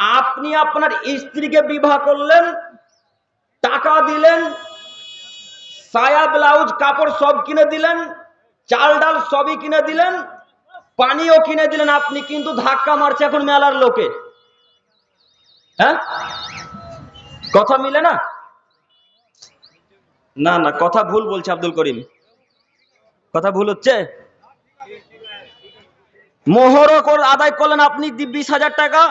আপনি আপনার স্ত্রীকে বিবাহ করলেন, টাকা দিলেন সায়া ব্লাউজ, কাপড় সব কিনে দিলেন, চাল ডাল সবই কিনে দিলেন, পানিও কিনে দিলেন, আপনি কিন্তু ধাক্কা মারছে এখন মেলার লোকে। হ্যাঁ? কথা মিলে না? না না, কথা ভুল বলছে আব্দুল করিম। কথা ভুল হচ্ছে? মোহরও আদায় করলেন আপনি বিশ হাজার টাকা।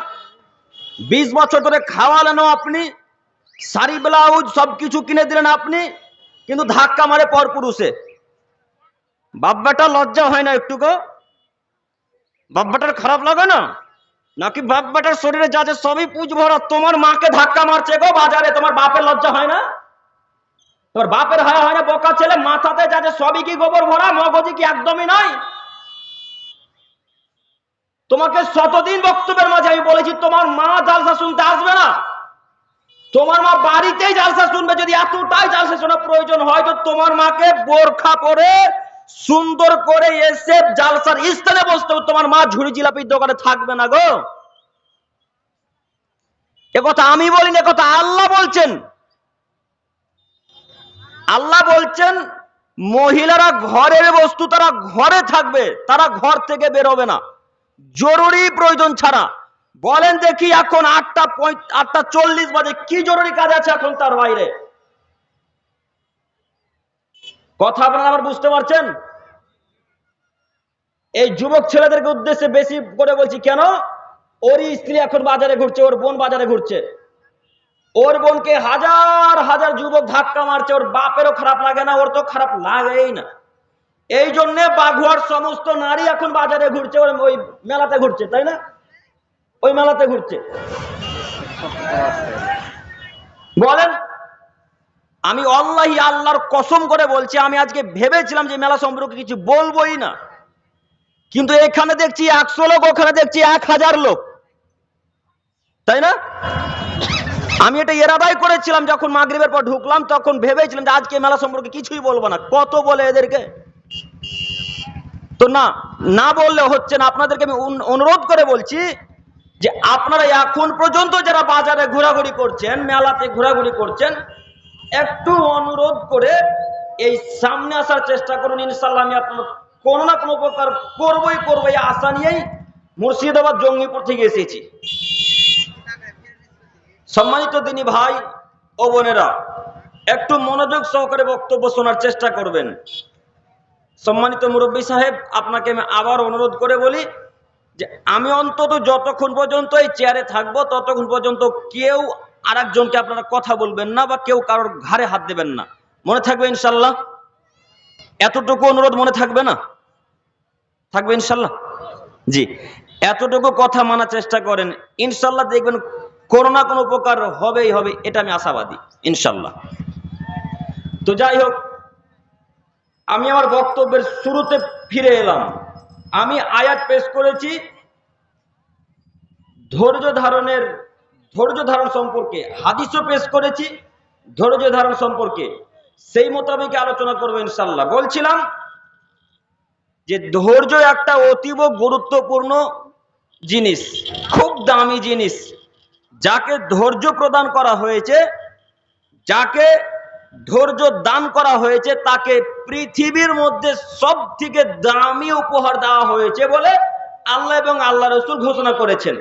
বিশ বছর ধরে খাওয়ালেনও আপনি, শাড়ি, ব্লাউজ, সবকিছু কিনে দিলেন আপনি, কিন্তু ধাক্কা মারে পর পুরুষে। বাব্বাটা লজ্জা হয় না একটু গো? বাব্বাটার খারাপ লাগে না? নাকি বাব্বাটার শরীরে যা আছে সবই পুজ ভরা, তোমার মাকে ধাক্কা মারছে গো বাজারে, তোমার বাপের লজ্জা হয় না? তোমার বাপের হায়া হয় না বোকা ছেলে, মাথাতে যা সবই কি গোবর ভরা মগজি কি একদমই নাই? তোমাকে শতদিন বক্তব্যের মাঝে আমি বলেছি, তোমার মা জালসা শুনতে আসবে না। তোমার মা বাড়িতেই জালসা শুনবে, যদি এতটাই জালসা শোনা প্রয়োজন হয়, তো তোমার মাকে বোরখা পরে সুন্দর করে এসে জালসার স্থানে বসতে। তোমার মা ঝুড়ি জিলাপির দোকানে থাকবে না গো। কথা আমি বলিনি, এ কথা আল্লাহ বলছেন। আল্লাহ বলছেন, মহিলারা ঘরের বস্তু তারা ঘরে থাকবে, তারা ঘর থেকে বেরোবে না। জরুরি প্রয়োজন ছাড়া। বলেন দেখি এখন আটটা আটটা চল্লিশ বাজে, কি জরুরি কাজ আছে এখন তার বাইরে? কথা আপনারা আবার বুঝতে পারছেন? এই যুবক ছেলেদেরকে উদ্দেশ্যে বেশি করে বলছি, কেন? ওরই স্ত্রী এখন বাজারে ঘুরছে, ওর বোন বাজারে ঘুরছে। ওর বোনকে হাজার হাজার যুবক ধাক্কা মারছে, ওর বাপেরও খারাপ লাগে না, ওর তো খারাপ লাগেই না। এই জন্যে বাঘুয়ার সমস্ত নারী এখন বাজারে ঘুরছে ওই মেলাতে ঘুরছে, তাই না? ওই মেলাতে ঘুরছে। বলেন, আমি অল্লাহি আল্লাহর কসম করে বলছি, আমি আজকে ভেবেছিলাম যে মেলা সম্পর্কে কিছু বলবোই না। কিন্তু এখানে দেখছি একশো লোক, ওখানে দেখছি এক হাজার লোক। তাই না? আমি এটা এরাদাই করেছিলাম, যখন মাগরিবের পর ঢুকলাম, তখন ভেবেছিলাম যে আজকে মেলা সম্পর্কে কিছুই বলব না। কত বলে এদেরকে? তো না না বললে হচ্ছে না। আপনাদেরকে আমি অনু- অনুরোধ করে বলছি যে আপনারা এখন পর্যন্ত যারা বাজারে ঘোরাঘুরি করছেন, মেলাতে ঘোরাঘুরি করছেন, একটু অনুরোধ করে এই সামনে আসার চেষ্টা করুন। ইনশাল্লাহ আমি আপনার কোনো না কোনো প্রকার করবই করব। এই আশা নিয়েই মুর্শিদাবাদ, জঙ্গিপুর থেকে এসেছি। সম্মানিত দিনী ভাই ও বোনেরা, একটু মনোযোগ সহকারে বক্তব্য শোনার চেষ্টা করবেন। সম্মানিত মুরব্বী সাহেব, আপনাকে আমি আবার অনুরোধ করে বলি যে আমি অন্তত যতক্ষণ পর্যন্ত এই চেয়ারে থাকব, ততক্ষণ পর্যন্ত কেউ আরেকজনকে আপনারা কথা বলবেন না বা কেউ কারোর ঘাড়ে হাত দেবেন না। মনে থাকবে ইনশাল্লাহ? এতটুকু অনুরোধ মনে থাকবে না? থাকবে ইনশাল্লাহ? জি, এতটুকু কথা মানার চেষ্টা করেন। ইনশাল্লাহ দেখবেন কোনো না কোনো উপকার হবেই হবে, এটা আমি আশাবাদী, ইনশাল্লাহ। তো যাই হোক আমি আমার বক্তব্যের শুরুতে ফিরে এলাম। আমি আয়াত পেশ করেছি ধৈর্য ধারণের, ধৈর্য ধারণ সম্পর্কে। হাদিসও পেশ করেছি ধৈর্য ধারণ সম্পর্কে। সেই মোতাবেক আলোচনা করব ইনশাল্লাহ বলছিলাম যে ধৈর্য একটা অতীব গুরুত্বপূর্ণ জিনিস, খুব দামি জিনিস, যাকে ধৈর্য প্রদান করা হয়েছে, যাকে ধৈর্য দান করা হয়েছে, তাকে পৃথিবীর মধ্যে সব থেকে দামি উপহার দেওয়া হয়েছে বলে আল্লাহ এবং আল্লাহ রসুল ঘোষণা করেছেন।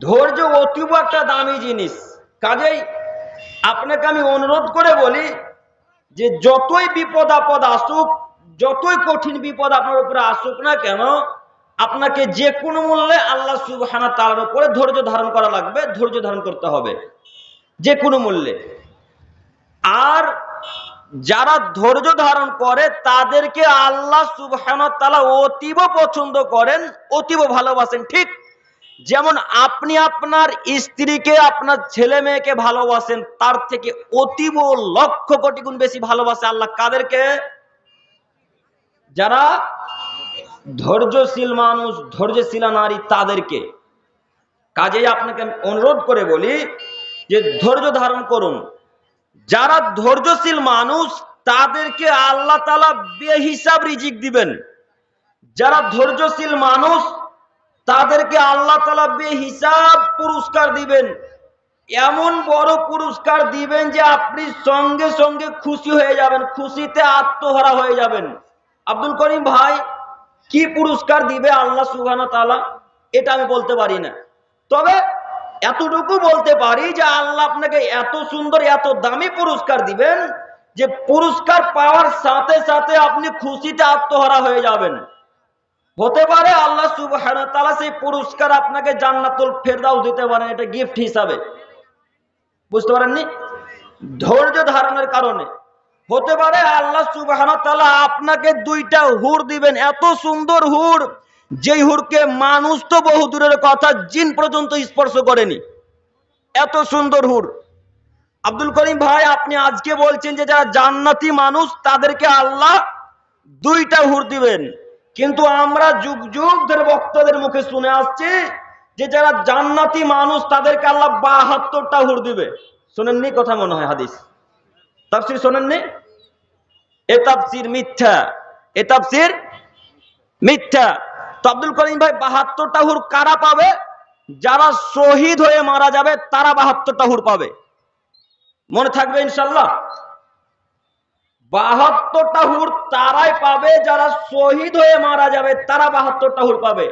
ধৈর্য অতীব একটা দামি জিনিস। কাজেই আপনাকে আমি অনুরোধ করে বলি যে যতই বিপদ আপদ আসুক, যতই কঠিন বিপদ আপনার উপরে আসুক না কেন, আপনাকে যে কোনো মূল্যে আল্লাহ সুবহানা তালার উপরে ধৈর্য ধারণ করা লাগবে, ধৈর্য ধারণ করতে হবে। যে কোনো মূল্যে। আর যারা ধৈর্য ধারণ করে তাদেরকে আল্লাহ সুবহান তালা অতীব পছন্দ করেন, অতীব ভালোবাসেন। ঠিক যেমন আপনি আপনার স্ত্রীকে, আপনার ছেলে মেয়েকে ভালোবাসেন, তার থেকে অতীব লক্ষ কোটি গুণ বেশি ভালোবাসে আল্লাহ। কাদেরকে? যারা ধৈর্যশীল মানুষ, ধৈর্যশীলা নারী, তাদেরকে। কাজেই আপনাকে অনুরোধ করে বলি যে ধৈর্য ধারণ করুন। যারা ধৈর্যশীল মানুষ, তাদেরকে আল্লাহ তালা বেহিসাব রিজিক দিবেন। যারা ধৈর্যশীল মানুষ, তাদেরকে আল্লাহ তালা বেহিসাব পুরস্কার দিবেন। এমন বড় পুরস্কার দিবেন যে আপনি সঙ্গে সঙ্গে খুশি হয়ে যাবেন, খুশিতে আত্মহারা হয়ে যাবেন। আব্দুল করিম ভাই, কি পুরস্কার দিবে আল্লাহ সুবহান তালা এটা আমি বলতে পারি না। তবে এতটুকু বলতে পারি যে আল্লাহ আপনাকে এত সুন্দর, এত দামি পুরস্কার দিবেন যে পুরস্কার পাওয়ার সাথে সাথে আপনি খুশিতে আত্মহারা হয়ে যাবেন। হতে পারে আল্লাহ ওয়া সেই পুরস্কার আপনাকে জান্নাতুল ফেরদাও দিতে পারেন, এটা গিফট হিসাবে। বুঝতে পারেননি? ধৈর্য ধারণের কারণে। হতে পারে আল্লাহ ওয়া আপনাকে দুইটা হুর দিবেন, এত সুন্দর হুর। যেই হুরকে মানুষ তো বহু দূরের কথা, জিন পর্যন্ত স্পর্শ করেনি। এত সুন্দর হুর। আব্দুল করিম ভাই, আপনি আজকে বলছেন যে যারা জান্নাতি মানুষ, তাদেরকে আল্লাহ দুইটা হুর দিবেন। কিন্তু আমরা যুগ যুগ ধরে বক্তাদের মুখে শুনে আসছি যে যারা জান্নাতি মানুষ, তাদেরকে আল্লাহ বাহাত্তরটা হুর দিবে। শোনেননি কথা মনে হয় হাদিস? তাফসির শোনেননি? এ তাফসির মিথ্যা। এ তাফসির মিথ্যা। তো আব্দুল করিম ভাই, বাহাত্তরটা হুর কারা পাবে? যারা শহীদ হয়ে মারা যাবে, তারা বাহাত্তরটা হুর পাবে। মনে থাকবে ইনশাল্লাহ? বাহাত্তরটা হুর তারাই পাবে, যারা শহীদ হয়ে মারা যাবে, তারা বাহাত্তরটা হুর পাবে।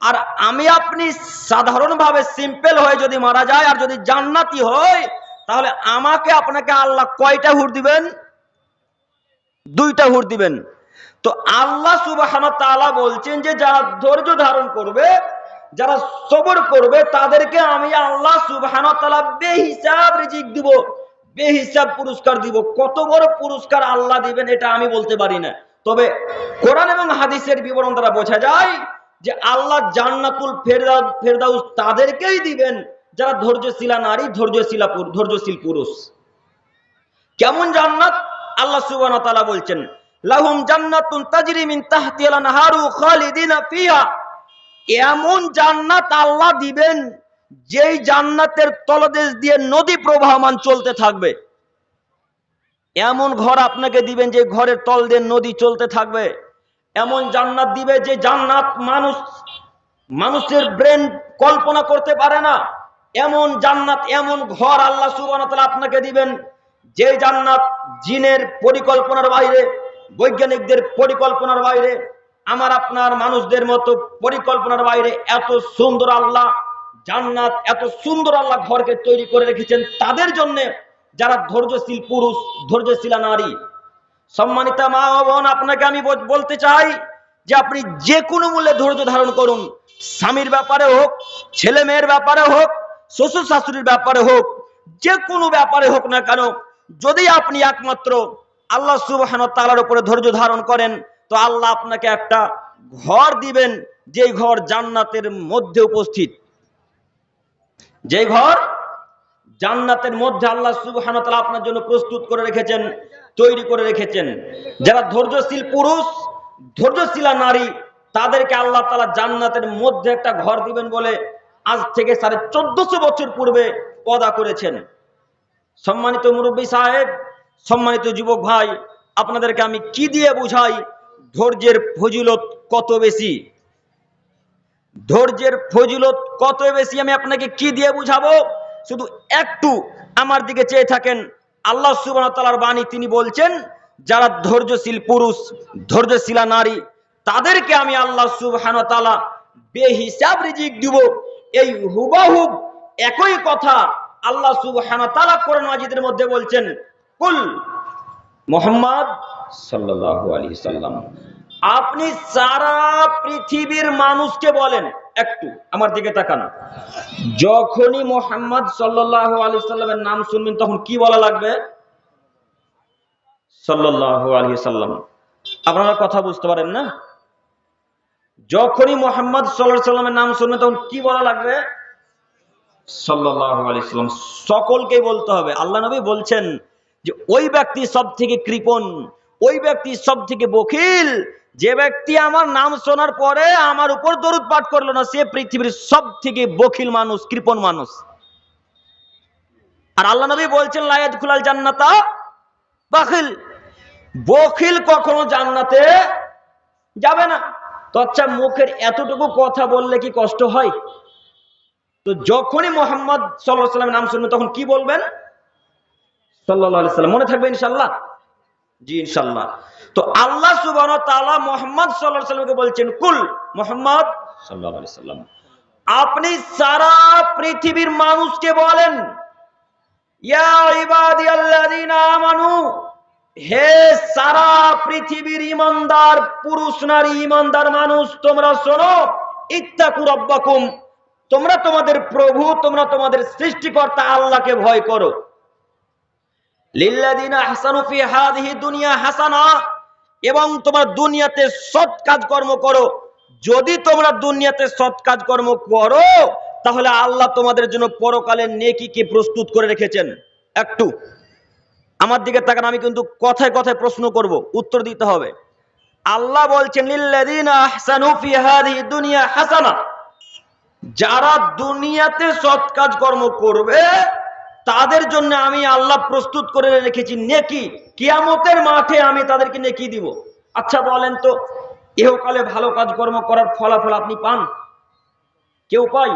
আর আমি আপনি সাধারণভাবে সিম্পল হয়ে যদি মারা যায় আর যদি জান্নাতি হয় তাহলে আমাকে, আপনাকে আল্লাহ কয়টা হুর দিবেন? দুইটা হুর দিবেন। তো আল্লাহ সুবাহ বলছেন যে যারা ধৈর্য ধারণ করবে, যারা সবর করবে, তাদেরকে আমি আল্লাহ সুবাহ বেহিসাব রিজিক দিব, বেহিসাব পুরস্কার দিব। কত বড় পুরস্কার আল্লাহ দিবেন এটা আমি বলতে পারি না। তবে কোরআন এবং হাদিসের বিবরণ দ্বারা বোঝা যায় যে আল্লাহ জান্নাতুল ফেরদাউস ফেরদাউস তাদেরকেই দিবেন যারা ধৈর্যশীলা নারী, ধৈর্যশীলা ধৈর্যশীল পুরুষ। কেমন জান্নাত? আল্লাহ ওয়া বলছেন লাহুম জান্নাতুন তাজরি মিন তাহতিহাল আনহারু খালিদিনা ফিহা। এমন জান্নাত আল্লাহ দিবেন, যেই জান্নাতের তলদেশ দিয়ে নদী প্রবাহমান চলতে থাকবে। এমন ঘর আপনাকে দিবেন, যে ঘরের তল দিয়ে নদী চলতে থাকবে। এমন জান্নাত দিবে, যে জান্নাত মানুষ, মানুষের ব্রেন কল্পনা করতে পারে না। এমন জান্নাত, এমন ঘর আল্লাহ সুবহানাহু আপনাকে দিবেন যে জান্নাত জিনের পরিকল্পনার বাইরে বৈজ্ঞানিকদের পরিকল্পনার বাইরে, আমার আপনার মানুষদের মতো পরিকল্পনার বাইরে এত সুন্দর আল্লাহ, জান্নাত, এত সুন্দর আল্লাহ ঘরকে তৈরি করে রেখেছেন তাদের জন্য যারা ধৈর্যশীল পুরুষ, ধৈর্যশীলা নারী। সম্মানিতা মা বোন, আপনাকে আমি বলতে চাই যে আপনি যে কোনো মূল্যে ধৈর্য ধারণ করুন। স্বামীর ব্যাপারে হোক, ছেলে মেয়ের ব্যাপারে হোক, শ্বশুর শাশুড়ির ব্যাপারে হোক, যে কোনো ব্যাপারে হোক না কেন, যদি আপনি একমাত্র আল্লাহ সুবহান তালার উপরে ধৈর্য ধারণ করেন, তো আল্লাহ আপনাকে একটা ঘর দিবেন, যেই ঘর জান্নাতের মধ্যে উপস্থিত। যে ঘর জান্নাতের মধ্যে আল্লাহ সুবহান তাআলা আপনার জন্য প্রস্তুত করে রেখেছেন, তৈরি করে রেখেছেন। যারা ধৈর্যশীল পুরুষ, ধৈর্যশীলা নারী, তাদেরকে আল্লাহ তাআলা জান্নাতের মধ্যে একটা ঘর দিবেন বলে আজ থেকে সাড়ে চোদ্দশো বছর পূর্বে পদা করেছেন। সম্মানিত মুরব্বী সাহেব সম্মানিত যুবক ভাই, আপনাদেরকে আমি কি দিয়ে বুঝাই? ধৈর্যের ফজিলত কত বেশি? ধৈর্যের ফজিলত কত বেশি? আমি আপনাকে কি দিয়ে বুঝাবো? শুধু একটু আমার দিকে চেয়ে থাকেন। আল্লাহ সুবাহ তালার বাণী তিনি বলছেন, যারা ধৈর্যশীল পুরুষ, ধৈর্যশীলা নারী, তাদেরকে আমি আল্লাহ সুবহান তালা বেহিসাব রিজিক দিব। এই হুবাহুব একই কথা আল্লাহ সুবহান তালা কোরআন মাজিদের মধ্যে বলছেন কুল মোহাম্মদ সাল্লাল্লাহু আলাইহি সাল্লাম। আপনি সারা পৃথিবীর মানুষকে বলেন, একটু আমার দিকে তাকান। যখনই মোহাম্মদ সাল্লাল্লাহু আলাইহি সাল্লামের নাম শুনবেন, তখন কি বলা লাগবে? সাল্লাল্লাহু আলাইহি সাল্লাম। আপনারা কথা বুঝতে পারেন না? যখনই মোহাম্মদ আলাইহি সাল্লামের নাম শুনবেন, তখন কি বলা লাগবে? সাল্লাল্লাহু আলাইহি সাল্লাম। সকলকেই বলতে হবে। আল্লাহ নবী বলছেন যে ওই ব্যক্তি সব থেকে কৃপণ, ওই ব্যক্তি সব থেকে বখিল, যে ব্যক্তি আমার নাম শোনার পরে আমার উপর দরুদ পাঠ করল না, সে পৃথিবীর সব থেকে বখিল মানুষ, কৃপণ মানুষ। আর আল্লাহ নবী বলছেন লায়াত খুলাল জান্নাতা বাখিল। বখিল কখনো জান্নাতে যাবে না। তো আচ্ছা মুখের এতটুকু কথা বললে কি কষ্ট হয়? তো যখনই মোহাম্মদ সাল্লাহ সাল্লামের নাম শুনবেন, তখন কি বলবেন? সাল্লাম। মনে থাকবে ইনশাল্লাহ জি ইনশাল্লাহ তো আল্লাহ মোহাম্মদ সাল্লাহ সাল্লামকে বলছেন, কুল মোহাম্মদ সাল্লাহ আপনি সারা পৃথিবীর মানুষকে বলেন হে সারা পৃথিবীর ইমানদার পুরুষ নারী ইমানদার মানুষ, তোমরা শোনো, ইত্তাকু রব্বাকুম, তোমরা তোমাদের প্রভু, তোমরা তোমাদের সৃষ্টিকর্তা আল্লাহকে ভয় করো। দুনিয়া হাসানা, এবং তোমরা দুনিয়াতে সৎ কাজকর্ম করো। যদি তোমরা দুনিয়াতে সৎ কাজকর্ম করো, তাহলে আল্লাহ তোমাদের জন্য পরকালে নেকিকে প্রস্তুত করে রেখেছেন? একটু। আমার দিকে তাকান, আমি কিন্তু কথায় কথায় প্রশ্ন করব, উত্তর দিতে হবে। আল্লাহ বলছেন দুনিয়া হাসানা, যারা দুনিয়াতে সৎ কাজ কর্ম করবে তাদের জন্য আমি আল্লাহ প্রস্তুত করে রেখেছি নেকি। কিয়ামতের মাঠে আমি তাদেরকে নেকি দিব। আচ্ছা বলেন তো এহকালে ভালো কাজকর্ম করার ফলাফল আপনি পান? কেউ পায়?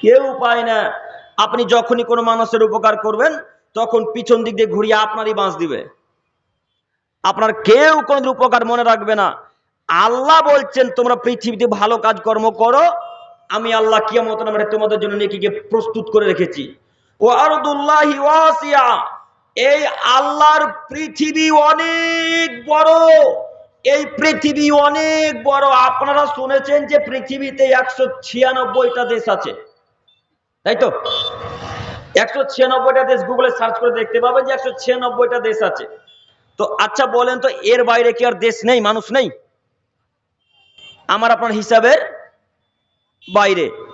কেউ পায় না। আপনি যখনই কোনো মানুষের উপকার করবেন, তখন পিছন দিক দিয়ে ঘুরিয়ে আপনারই বাঁশ দিবে। আপনার কেউ কোনোদিন উপকার মনে রাখবে না। আল্লাহ বলছেন, তোমরা পৃথিবীতে ভালো কাজকর্ম করো। আমি আল্লাহ কিয়ামত নামে তোমাদের জন্য নেকিকে প্রস্তুত করে রেখেছি। এই আল্লাহর পৃথিবী অনেক বড়। এই পৃথিবী অনেক বড়। আপনারা শুনেছেন যে পৃথিবীতে একশো ছিয়ানব্বইটা দেশ আছে। তাই তো? একশো ছিয়ানব্বইটা দেশ গুগলে সার্চ করে দেখতে পাবেন যে একশো ছিয়ানব্বইটা দেশ আছে। তো আচ্ছা বলেন তো, এর বাইরে কি আর দেশ নেই? মানুষ নেই? আমার আপনার হিসাবের বাইরে।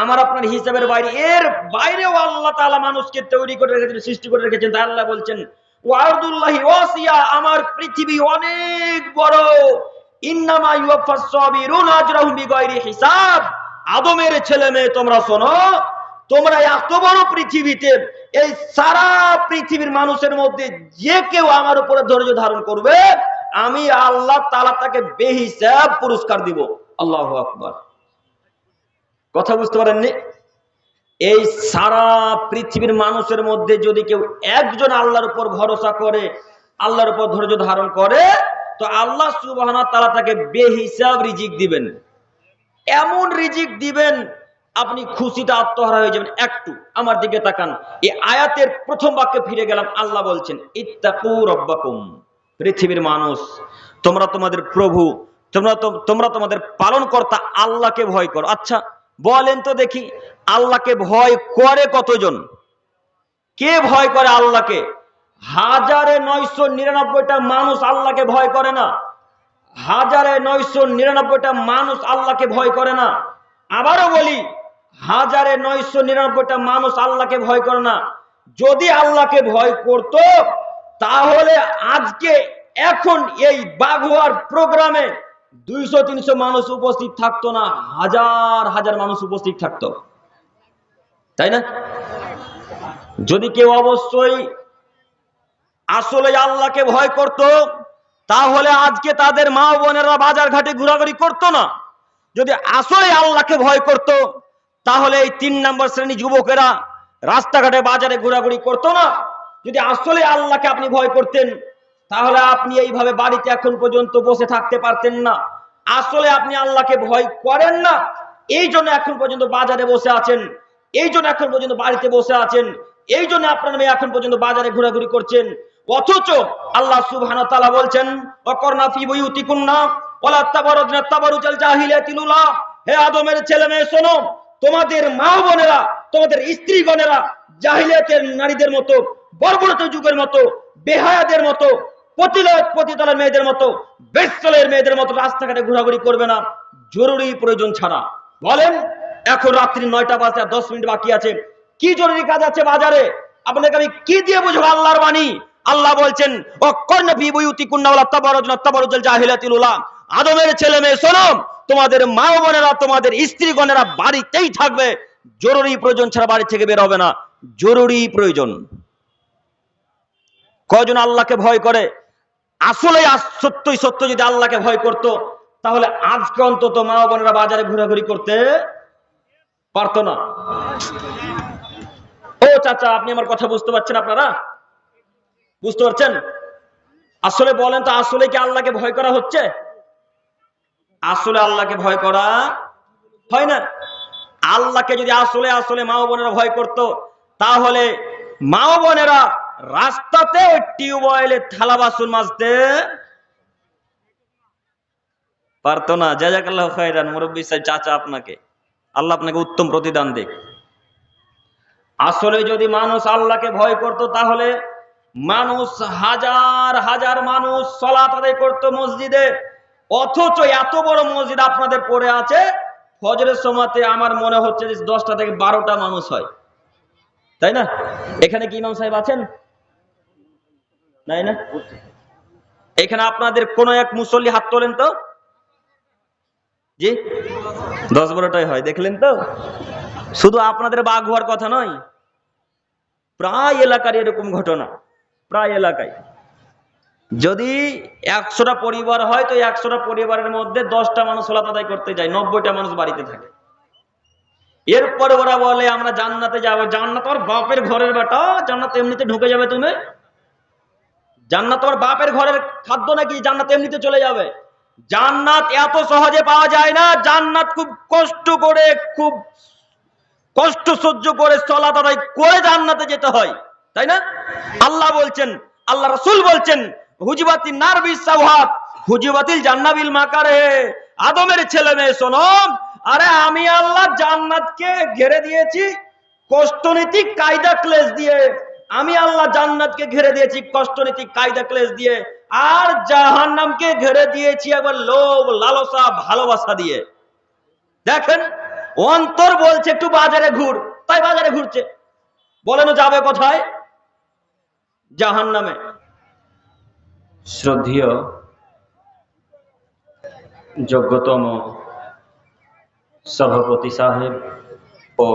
আমার আপনার হিসাবের বাইরে, এর বাইরেও আল্লাহ তাআলা মানুষকে তৈরি করে রেখেছেন, সৃষ্টি করে রেখেছেন। তাই আল্লাহ বলছেন আমার পৃথিবী অনেক বড়। ইন্নামা ইউফাস সাবিরুন আজরাহুম বিগাইরি হিসাব। আদমের ছেলে মেয়ে, তোমরা শোনো, তোমরা এত বড় পৃথিবীতে, এই সারা পৃথিবীর মানুষের মধ্যে যে কেউ আমার উপরে ধৈর্য ধারণ করবে, আমি আল্লাহ তালা তাকে বেহিসাব পুরস্কার দিব। আল্লাহ আকবার। কথা বুঝতে পারেননি? এই সারা পৃথিবীর মানুষের মধ্যে যদি কেউ একজন আল্লাহর উপর ভরসা করে, আল্লাহর উপর ধৈর্য ধারণ করে, তো আল্লাহ সুবাহ তালা তাকে বেহিসাব রিজিক দিবেন। এমন রিজিক দিবেন, আপনি খুশিতে আত্মহারা হয়ে যাবেন। একটু আমার দিকে তাকান। এই আয়াতের প্রথম বাক্যে ফিরে গেলাম, আল্লাহ বলছেন, ইত্তাকু পৃথিবীর মানুষ, তোমরা তোমাদের প্রভু, তোমরা তোমরা তোমাদের পালনকর্তা আল্লাহকে ভয় করো। আচ্ছা বলেন তো দেখি, আল্লাহকে ভয় করে কতজন? কে ভয় করে আল্লাহকে? হাজারে নয়শো নিরানব্বইটা মানুষ আল্লাহকে ভয় করে না। হাজারে নয়শো নিরানব্বইটা মানুষ আল্লাহকে ভয় করে না। আবারও বলি, হাজারে নয়শো নিরানব্বইটা মানুষ আল্লাহকে ভয় করে না। যদি আল্লাহকে ভয় করত, তাহলে আজকে, এখন এই বাঘুয়ার প্রোগ্রামে দুইশো, তিনশো মানুষ উপস্থিত থাকতো না, হাজার হাজার মানুষ উপস্থিত থাকতো। তাই না? যদি কেউ অবশ্যই আসলে আল্লাহকে ভয় করত, তাহলে আজকে তাদের মা বোনেরা বাজার ঘাটে ঘোরাঘুরি করতো না। যদি আসলে আল্লাহকে ভয় করত, তাহলে এই তিন নম্বর শ্রেণি যুবকেরা রাস্তাঘাটে বাজারে ঘোরাঘুরি করতো না। যদি আসলে আল্লাহকে আপনি ভয় করতেন তাহলে আপনি এইভাবে বাড়িতে এখন পর্যন্ত বসে থাকতে পারতেন না। আসলে আপনি আল্লাহকে ভয় করেন না। এই জন্য এখন পর্যন্ত বাজারে বসে আছেন। এই জন্য এখন পর্যন্ত বাড়িতে বসে আছেন। এই জন্য আপনার মেয়ে এখন পর্যন্ত বাজারে ঘোরাঘুরি করছেন। অথচ আল্লাহ সুবহান তাআলা বলছেন অকর্ণা ফি ছেলে মেয়ে, শোনো, তোমাদের বেহায়াদের মতো মেয়েদের মতো মেয়েদের মতো রাস্তাঘাটে ঘোরাঘুরি করবে না। জরুরি প্রয়োজন ছাড়া। বলেন, এখন রাত্রি নয়টা দশ মিনিট বাকি আছে। কি জরুরি কাজ আছে বাজারে? আপনাকে আমি কি দিয়ে বুঝব? আল্লাহর বাণী। আল্লাহ বলছেন, অকর্ণ না জাহিলাতিল উলা আদমের ছেলে মেয়ে, শোনো, তোমাদের মা বোনেরা, তোমাদের স্ত্রীগণেরা বাড়িতেই থাকবে। জরুরি প্রয়োজন ছাড়া বাড়ি থেকে বের হবে না। জরুরি প্রয়োজন। কয়জন আল্লাহকে ভয় করে? আসলে সত্যই সত্য যদি আল্লাহকে ভয় করত, তাহলে আজকে অন্তত মা বোনেরা বাজারে ঘোরাঘুরি করতে পারতো না। ও চাচা, আপনি আমার কথা বুঝতে পারছেন আপনারা? বুঝতে পারছেন? আসলে বলেন তো আসলে কি আল্লাহকে ভয় করা হচ্ছে? আসলে আল্লাহকে ভয় করা হয় না। আল্লাহকে যদি আসলে আসলে মা বোনেরা ভয় করত, তাহলে মা বোনেরা রাস্তাতে ওই টিউবওয়েলে থালা বাসন মাজতে পারতো না। জাজাকাল্লাহ খাইরান মুরব্বী সাহেব, চাচা আপনাকে। আল্লাহ আপনাকে উত্তম প্রতিদান দেখ আসলে যদি মানুষ আল্লাহকে ভয় করত, তাহলে মানুষ হাজার হাজার মানুষ সলাত আদায় করতো মসজিদে। অথচ এত বড় মসজিদ আপনাদের পড়ে আছে, ফজরের সময়তে আমার মনে হচ্ছে যে দশটা থেকে বারোটা মানুষ হয়। তাই না? এখানে কি ইমাম সাহেব আছেন? নাই না? এখানে আপনাদের কোন এক মুসল্লি হাত তোলেন তো? জি? দশ বারোটাই হয়, দেখলেন তো? শুধু আপনাদের বাঘ হওয়ার কথা নয়, প্রায় এলাকার এরকম ঘটনা, প্রায় এলাকায়। যদি একশোটা পরিবার হয়, তো একশোটা পরিবারের মধ্যে দশটা মানুষ সোলাত আদায় করতে যায়, নব্বইটা মানুষ বাড়িতে থাকে। এরপরে ওরা বলে, আমরা জান্নাতে যাব। জান্নাত ওর বাপের ঘরের বেটা, জান্নাত এমনিতে ঢুকে যাবে তুমি। জান্নাত ওর বাপের ঘরের খাদ্য নাকি জান্নাত এমনিতে চলে যাবে? জান্নাত এত সহজে পাওয়া যায় না, জান্নাত খুব কষ্ট করে, খুব কষ্ট সহ্য করে সলাত আদায় করে জান্নাতে যেতে হয়, তাই না? আল্লাহ বলছেন, আল্লাহ রসুল বলছেন, হুজিবাতি নার বিশ্বাহাত হুজিবাতিল জান্নাবিল মাকারে, আদমের ছেলে মেয়ে শোনম আরে আমি আল্লাহ জান্নাতকে ঘেরে দিয়েছি, কষ্টনীতি, কায়দা, ক্লেশ দিয়ে আমি আল্লাহ জান্নাতকে ঘেরে দিয়েছি কষ্টনীতি কায়দা, ক্লেশ দিয়ে। আর জাহান্নামকে ঘেরে দিয়েছি একবার লোভ, লালসা, ভালোবাসা দিয়ে। দেখেন, অন্তর বলছে একটু বাজারে ঘুর, তাই বাজারে ঘুরছে। বলেন যাবে কোথায়? জাহান নামে শ্রদ্ধীয়, যোগ্যতম সভাপতি সাহেব ও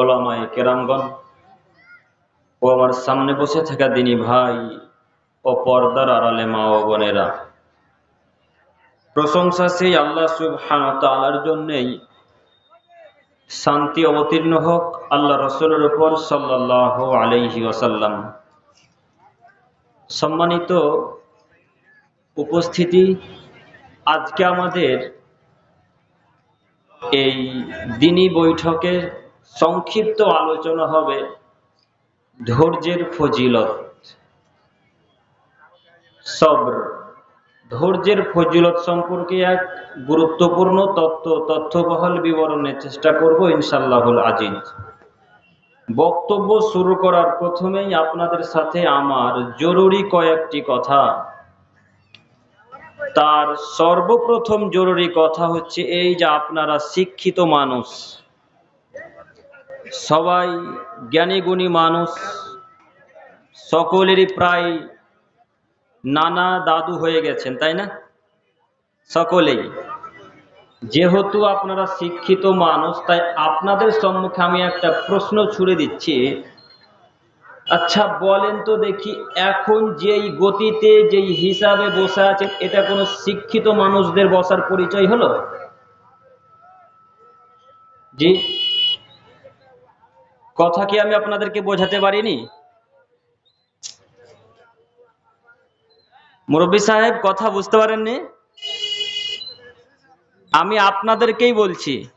ওলামায় কেরামগণ ও আমার সামনে বসে থাকা দিনী ভাই ও পর্দার আড়ালে মা ও বোনেরা। প্রশংসা সেই আল্লাহ সুবহান তালার জন্যেই শান্তি অবতীর্ণ হোক আল্লাহ রসুলের উপর সাল্লাহ আলাইহি ওসাল্লাম সম্মানিত উপস্থিতি, আজকে আমাদের এই দিনী বৈঠকের সংক্ষিপ্ত আলোচনা হবে ধৈর্যের ফজিলত। সবর। ধৈর্যের ফজিলত সম্পর্কে এক গুরুত্বপূর্ণ তত্ত্ব, তথ্যবহল বিবরণের চেষ্টা করব ইনশাল্লাহুল আজিজ। বক্তব্য শুরু করার প্রথমেই আপনাদের সাথে আমার জরুরি কয়েকটি কথা। তার সর্বপ্রথম জরুরি কথা হচ্ছে এই যে আপনারা শিক্ষিত মানুষ। সবাই জ্ঞানী গুণী মানুষ, সকলেরই প্রায় নানা দাদু হয়ে গেছেন, তাই না? সকলেই। যেহেতু আপনারা শিক্ষিত মানুষ, তাই আপনাদের সম্মুখে আমি একটা প্রশ্ন ছুড়ে দিচ্ছি। আচ্ছা বলেন তো দেখি, এখন যেই গতিতে, যেই হিসাবে বসে আছেন, এটা কোনো শিক্ষিত মানুষদের বসার পরিচয় হলো? জি। কথা কি আমি আপনাদেরকে বোঝাতে পারিনি? মুরব্বী সাহেব, কথা বুঝতে পারেননি? আমি আপনাদেরকেই বলছি।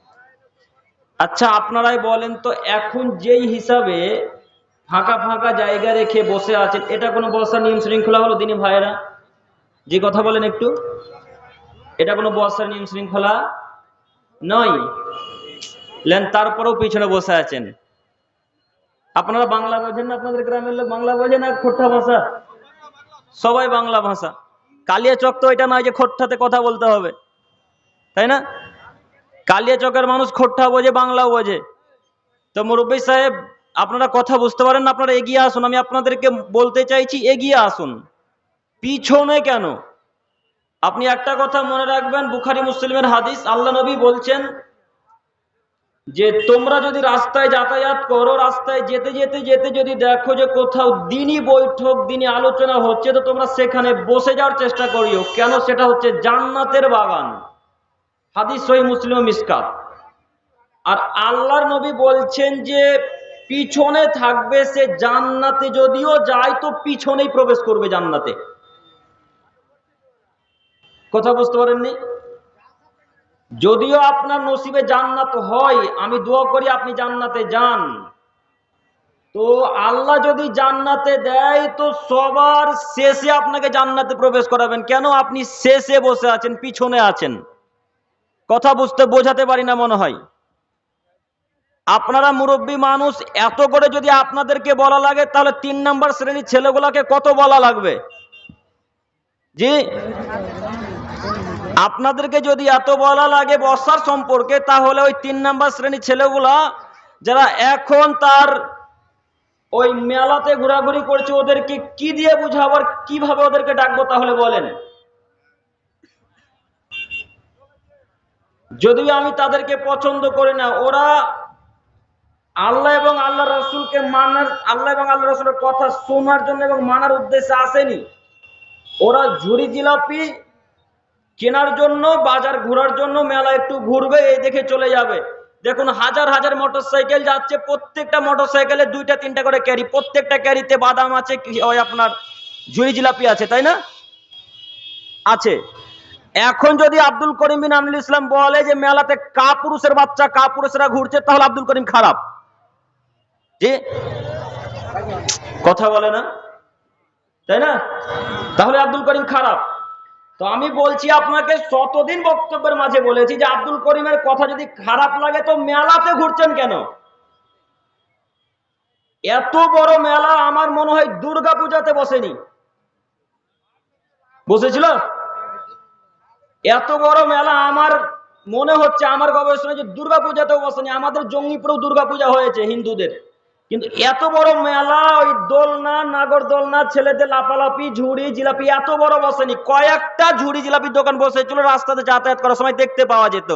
আচ্ছা আপনারাই বলেন তো, এখন যেই হিসাবে ফাঁকা ফাঁকা জায়গা রেখে বসে আছেন, এটা কোনো বসার নিয়ম শৃঙ্খলা হলো দিনী ভাইয়েরা? যে কথা বলেন একটু। এটা কোনো বসার নিয়ম শৃঙ্খলা নয়। লেন, তারপরেও পিছনে বসে আছেন। আপনারা বাংলা বোঝেন না, আপনাদের গ্রামের লোক বাংলা বোঝেন আর খোট্টা ভাষা। সবাই বাংলা ভাষা। কালিয়া চক তো এটা নয় যে খোট্টাতে কথা বলতে হবে। তাই না? কালিয়া চকের মানুষ খোট্টা বোঝে, বাংলাও বোঝে। তো মুরব্বী সাহেব, আপনারা কথা বুঝতে পারেন না, আপনারা এগিয়ে আসুন। আমি আপনাদেরকে বলতে চাইছি, এগিয়ে আসুন। পিছনে কেন? আপনি একটা কথা মনে রাখবেন, বুখারি, মুসলিমের হাদিস, আল্লাহ নবী বলছেন যে তোমরা যদি রাস্তায় যাতায়াত করো, রাস্তায় যেতে যেতে যেতে যদি দেখো যে কোথাও দিনই বৈঠক, দিনই আলোচনা হচ্ছে, তো তোমরা সেখানে বসে যাওয়ার চেষ্টা করিও। কেন? সেটা হচ্ছে জান্নাতের বাগান। হাদিস মুসলিম মিসকাত। আর আল্লাহর নবী বলছেন যে, পিছনে থাকবে সে জান্নাতে, যদিও যায় তো পিছনেই প্রবেশ করবে জান্নাতে। কথা বুঝতে পারেননি? যদিও আপনার নসিবে জান্নাত হয়, আমি দোয়া করি আপনি জান্নাতে যান। তো আল্লাহ যদি জান্নাতে দেয়, তো সবার শেষে আপনাকে জান্নাতে প্রবেশ করাবেন। কেন? আপনি শেষে বসে আছেন, পিছনে আছেন। কথা বুঝতে বোঝাতে পারি না মনে হয়। আপনারা মুরব্বী মানুষ, এত করে যদি আপনাদেরকে বলা লাগে, তাহলে তিন নাম্বার শ্রেণির ছেলেগুলাকে কত বলা লাগবে? জি? আপনাদেরকে যদি এত বলা লাগে বর্ষার সম্পর্কে, তাহলে ওই তিন নাম্বার শ্রেণির ছেলেগুলা যারা এখন তার ওই মেলাতে ঘোরাঘুরি করছে, ওদেরকে কি দিয়ে বুঝাবো আর কীভাবে ওদেরকে ডাকবো তাহলে বলেন? যদিও আমি তাদেরকে পছন্দ করি না, ওরা আল্লাহ এবং আল্লাহ রসুলকে মানার, আল্লাহ এবং আল্লাহ রসুলের কথা শোনার জন্য এবং মানার উদ্দেশ্যে আসেনি। ওরা ঝুড়ি জিলাপি কেনার জন্য, বাজার ঘোরার জন্য মেলা একটু ঘুরবে, এই দেখে চলে যাবে। দেখুন, হাজার হাজার মোটর সাইকেল যাচ্ছে, প্রত্যেকটা মোটর সাইকেলে দুইটা, তিনটা করে ক্যারি, প্রত্যেকটা ক্যারিতে বাদাম আছে ওই আপনার, ঝুড়ি জিলাপি আছে, তাই না? আছে। এখন যদি আব্দুল করিম বিন আমিনুল ইসলাম বলে যে মেলাতে কা পুরুষের বাচ্চা কা পুরুষেরা ঘুরছে, তাহলে আব্দুল করিম খারাপ। জি কথা বলে না? তাই না? তাহলে আব্দুল করিম খারাপ। তো আমি বলছি আপনাকে শতদিন বক্তব্যের মাঝে বলেছি যে আব্দুল করিমের কথা যদি খারাপ লাগে তো মেলাতে ঘুরছেন কেন? এত বড় মেলা আমার মনে হয় দুর্গা পূজাতে বসেনি। বসেছিল? এত বড় মেলা আমার মনে হচ্ছে, আমার গবেষণায় যে দুর্গা পূজাতেও বসেনি। আমাদের জঙ্গিপুরেও দুর্গা পূজা হয়েছে হিন্দুদের। কিন্তু এত বড় মেলা, ওই দোলনা নাগর দোলনা ছেলেদের লাপালাপি ঝুড়ি, জিলাপি, এত বড় বসেনি। কয়েকটা ঝুড়ি, জিলাপির দোকান বসেছিল রাস্তাতে যাতায়াত করার সময় দেখতে পাওয়া যেত।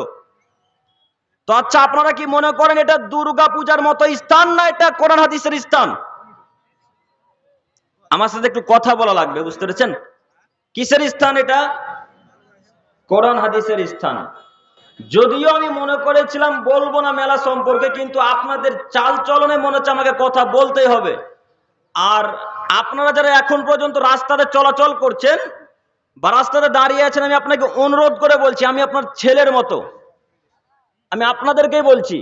তো আচ্ছা আপনারা কি মনে করেন এটা দুর্গা পূজার মতো স্থান না এটা কোরআন হাদিসের স্থান? আমার সাথে একটু কথা বলা লাগবে, বুঝতে পেরেছেন? কিসের স্থান এটা? কোরআন হাদিসের স্থান। যদিও আমি মনে করেছিলাম বলব না মেলা সম্পর্কে, কিন্তু আপনাদের চাল চলনে মনে হচ্ছে আমাকে কথা বলতেই হবে। আর আপনারা যারা এখন পর্যন্ত রাস্তাতে চলাচল করছেন বা রাস্তাতে দাঁড়িয়ে আছেন, আমি আপনাকে অনুরোধ করে বলছি, আমি আপনার ছেলের মতো। আমি আপনাদেরকেই বলছি,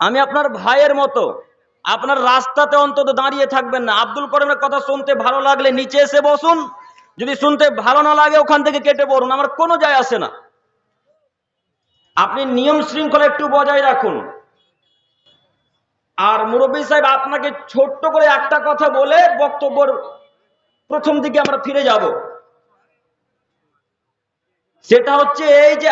আমি আপনার ভাইয়ের মতো। আপনার রাস্তাতে অন্তত দাঁড়িয়ে থাকবেন না। আব্দুল করিমের কথা শুনতে ভালো লাগলে নিচে এসে বসুন। যদি শুনতে ভালো না লাগে, ওখান থেকে কেটে পড়ুন। আমার কোনো যায় আসে না। আপনি নিয়ম শৃঙ্খলা একটু বজায় রাখুন। আর মুরব্বী সাহেব, আপনাকে ছোট্ট করে একটা কথা বলে বক্তব্যর প্রথম দিকে আমরা ফিরে যাব। সেটা হচ্ছে এই যে